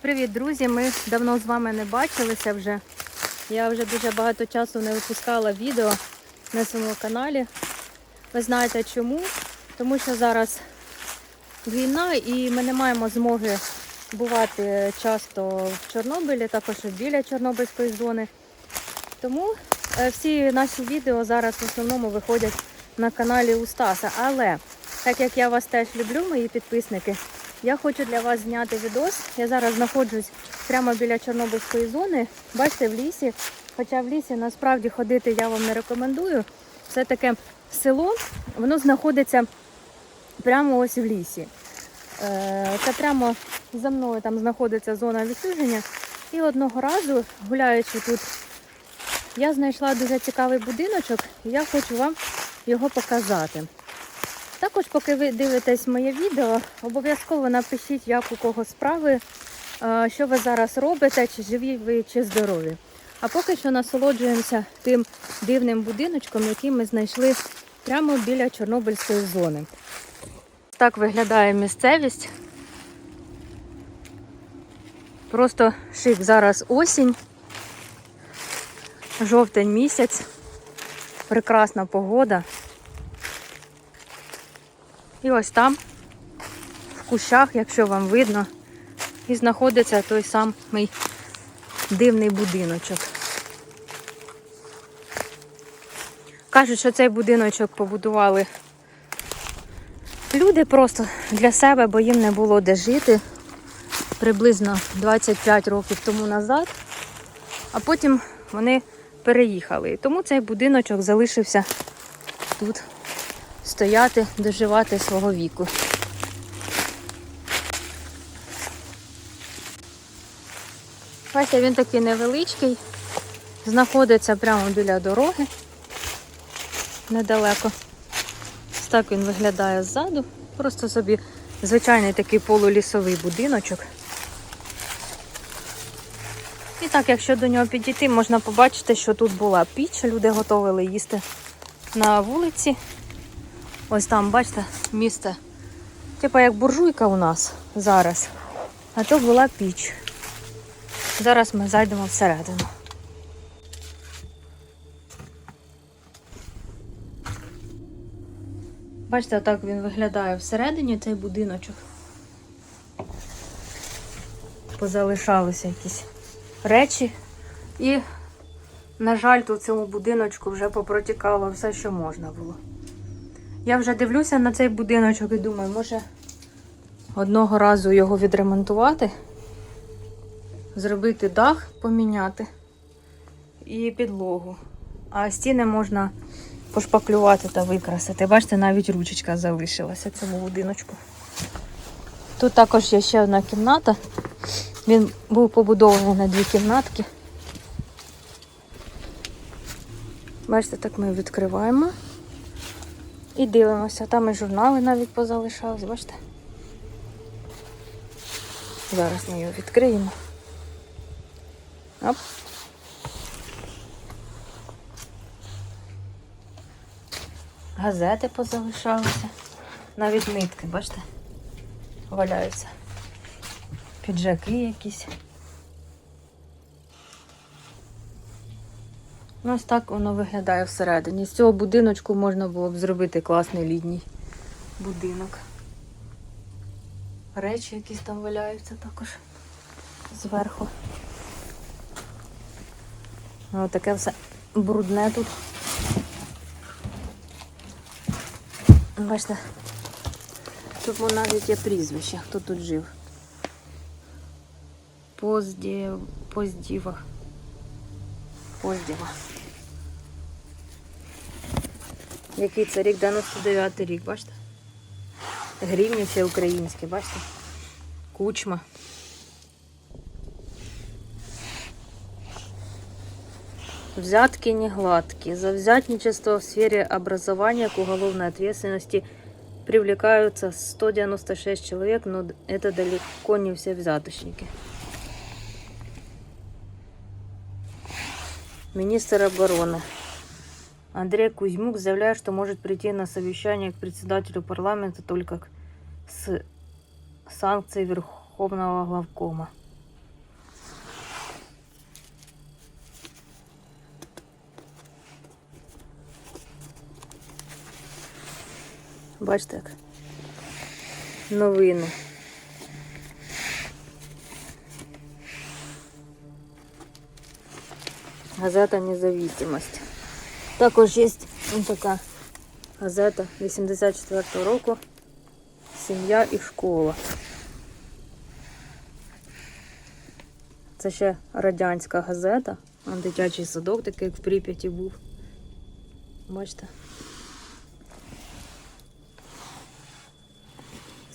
Привіт, друзі! Ми давно з вами не бачилися вже. Я вже дуже багато часу не випускала відео на своєму каналі. Ви знаєте чому? Тому що зараз війна і ми не маємо змоги бувати часто в Чорнобилі, також біля Чорнобильської зони. Тому е, всі наші відео зараз в основному виходять на каналі у Стаса. Але так як я вас теж люблю, мої підписники, я хочу для вас зняти відос. Я зараз знаходжусь прямо біля Чорнобильської зони. Бачите, в лісі. Хоча в лісі насправді ходити я вам не рекомендую. Все таке село, воно знаходиться прямо ось в лісі. Е, Це прямо за мною там знаходиться зона відсудження. І одного разу, гуляючи тут, я знайшла дуже цікавий будиночок, і я хочу вам його показати. Також, поки ви дивитесь моє відео, обов'язково напишіть, як у кого справи, е, що ви зараз робите, чи живі ви, чи здорові. А поки що насолоджуємося тим дивним будиночком, який ми знайшли прямо біля Чорнобильської зони. Так виглядає місцевість. Просто шик зараз осінь, жовтень місяць, прекрасна погода. І ось там, в кущах, якщо вам видно, і знаходиться той самий дивний будиночок. Кажуть, що цей будиночок побудували люди просто для себе, бо їм не було де жити приблизно 25 років тому назад, а потім вони переїхали. І тому цей будиночок залишився тут стояти, доживати свого віку. Бачите, він такий невеличкий, знаходиться прямо біля дороги, недалеко. Ось так він виглядає ззаду. Просто собі звичайний такий полулісовий будиночок. І так, якщо до нього підійти, можна побачити, що тут була піч, люди готували їсти на вулиці. Ось там, бачите, місце. Типа як буржуйка у нас зараз. А то була піч. Зараз ми зайдемо всередину. Бачите, так він виглядає всередині цей будиночок. Позалишалися якісь речі. І, на жаль, в цьому будиночку вже попротікало все, що можна було. Я вже дивлюся на цей будиночок і думаю, може одного разу його відремонтувати, зробити дах, поміняти і підлогу. А стіни можна пошпаклювати та викрасити. Бачите, навіть ручечка залишилася цьому будиночку. Тут також є ще одна кімната. Він був побудований на дві кімнатки. Бачите, так ми відкриваємо. І дивимося. Там і журнали навіть позалишались, бачите? Зараз ми його відкриємо. Оп. Газети позалишалися. Навіть нитки, бачите? Валяються. Піджаки якісь. Ось так воно виглядає всередині. З цього будиночку можна було б зробити класний літній будинок. Речі якісь там валяються також зверху. Ось таке все брудне тут. Бачите, тут навіть є прізвище, хто тут жив. Позді... Поздіва. Поздіва. Який це рік? 99 рік, бачите? Гривні ще українські, бачите? Кучма. Взятки не гладкие. За взятничество в сфере образования к уголовной ответственности привлекаются 196 человек, но это далеко не все взяточники. Министр обороны Андрей Кузьмук заявляет, что может прийти на совещание к председателю парламента только с санкцией Верховного главкома. Бачите так? Новини. Газета независимость. Також є ось така газета 84-го року. Сім'я і школа. Це ще радянська газета. Вон дитячий садок, такий як в Прип'яті був. Бачите?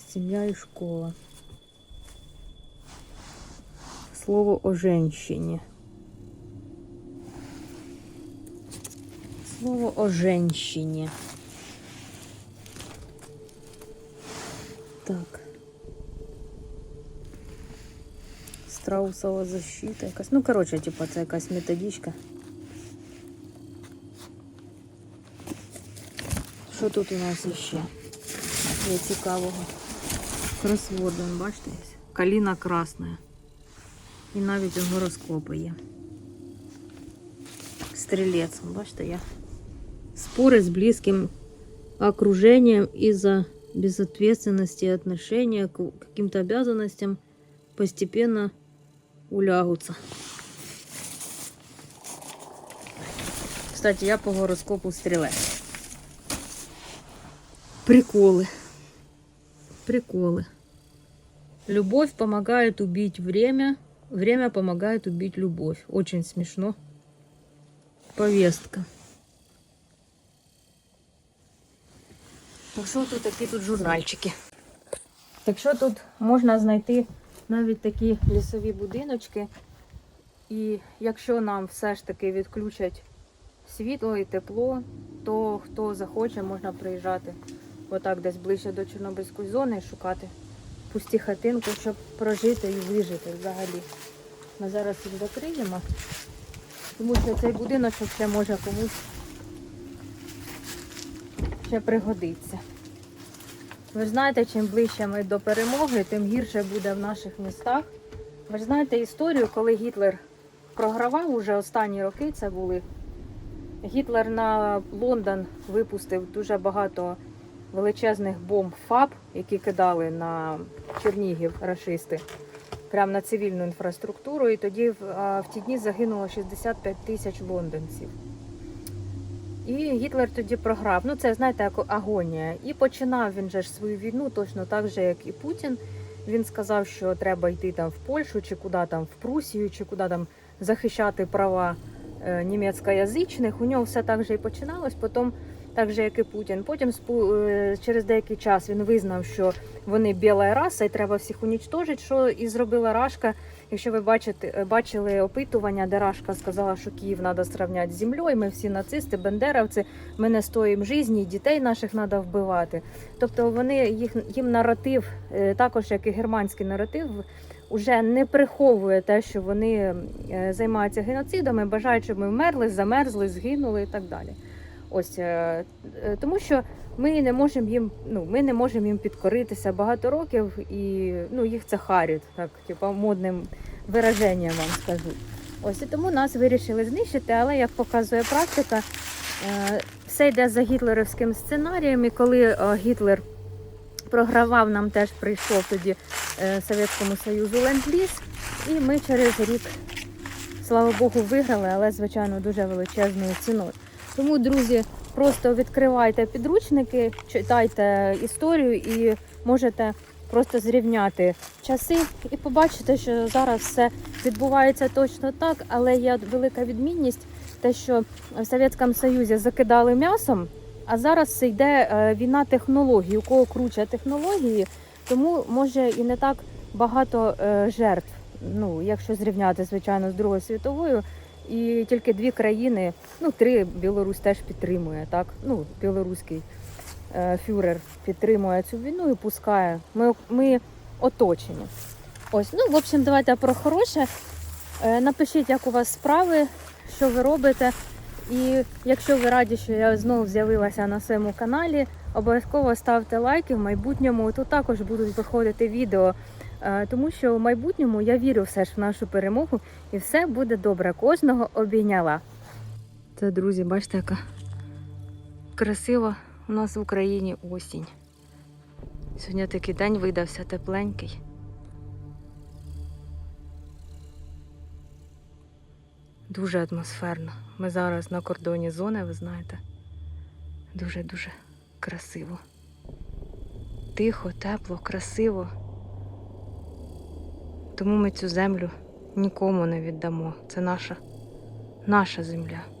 Сім'я і школа. Слово о женщині. Слово о женщині. Так. Страусова защита якась. Ну, коротше, типа, це якась методичка. Що тут у нас ще є цікавого? Кросворд, вон, бачите? є? Каліна красна. І навіть гороскопи є. Стрілець, вон, бачите, є. Споры с близким окружением из-за безответственности и отношения к каким-то обязанностям постепенно улягутся. Кстати, я по гороскопу стрелец. Приколы. Приколы. Любовь помогает убить время. Время помогает убить любовь. Очень смешно. Повестка. Так що тут такі тут журнальчики? Так що тут можна знайти навіть такі лісові будиночки. І якщо нам все ж таки відключать світло і тепло, то хто захоче, можна приїжджати отак десь ближче до Чорнобильської зони і шукати пусті хатинки, щоб прожити і вижити взагалі. Ми зараз їх закриємо, тому що цей будиночок ще може комусь ще пригодиться. Ви ж знаєте, чим ближче ми до перемоги, тим гірше буде в наших містах. Ви ж знаєте історію, коли Гітлер програвав уже останні роки, це були. Гітлер на Лондон випустив дуже багато величезних бомб ФАБ, які кидали на Чернігів рашисти, прямо на цивільну інфраструктуру. І тоді в ті дні загинуло 65 тисяч лондонців. І Гітлер тоді програв. Ну, це знаєте, як агонія. І починав він же ж свою війну точно так же, як і Путін. Він сказав, що треба йти там в Польщу, чи куди там в Прусію, чи куди там захищати права е, німецькоязичних. У нього все так же і починалось. Потім, так же, як і Путін. Потім е, через деякий час він визнав, що вони біла раса і треба всіх унічтожити, що і зробила Рашка. Якщо ви бачите, бачили опитування, де Рашка сказала, що Київ треба зрівняти з землею, ми всі нацисти, бендеровці, ми не стоїмо житті, і дітей наших треба вбивати. Тобто вони їх їм наратив, е, також як і германський наратив, уже не приховує те, що вони е, займаються геноцидами, бажають, щоб ми вмерли, замерзли, згинули і так далі. Ось е, е, тому, що ми не можемо їм, ну ми не можемо їм підкоритися багато років, і ну їх це харить, так типу модним вираженням вам скажу. Ось і тому нас вирішили знищити, але як показує практика, е, все йде за гітлерівським сценарієм. І коли е, Гітлер програвав, нам теж прийшов тоді е, Совєтському Союзу ленд-ліз, і ми через рік, слава Богу, виграли, але звичайно дуже величезною ціною. Тому, друзі, просто відкривайте підручники, читайте історію і можете просто зрівняти часи і побачите, що зараз все відбувається точно так, але є велика відмінність, те, що в Совєтському Союзі закидали м'ясом, а зараз йде е, війна технологій, у кого круче технології, тому може і не так багато е, жертв. Ну, якщо зрівняти, звичайно, з Другою світовою. І тільки дві країни, ну три Білорусь теж підтримує, так? Ну, білоруський е, фюрер підтримує цю війну і пускає. Ми, ми оточені. Ось, ну, в общем, давайте про хороше. Е, напишіть, як у вас справи, що ви робите. І якщо ви раді, що я знову з'явилася на своєму каналі, обов'язково ставте лайки в майбутньому. Тут також будуть виходити відео, тому що в майбутньому я вірю все ж в нашу перемогу і все буде добре. Кожного обійняла. Це, друзі, бачите, яка красива У нас в Україні осінь. Сьогодні такий день видався тепленький. Дуже атмосферно. Ми зараз на кордоні зони, ви знаєте. Дуже-дуже красиво. Тихо, тепло, красиво. Тому ми цю землю нікому не віддамо. Це наша, наша земля.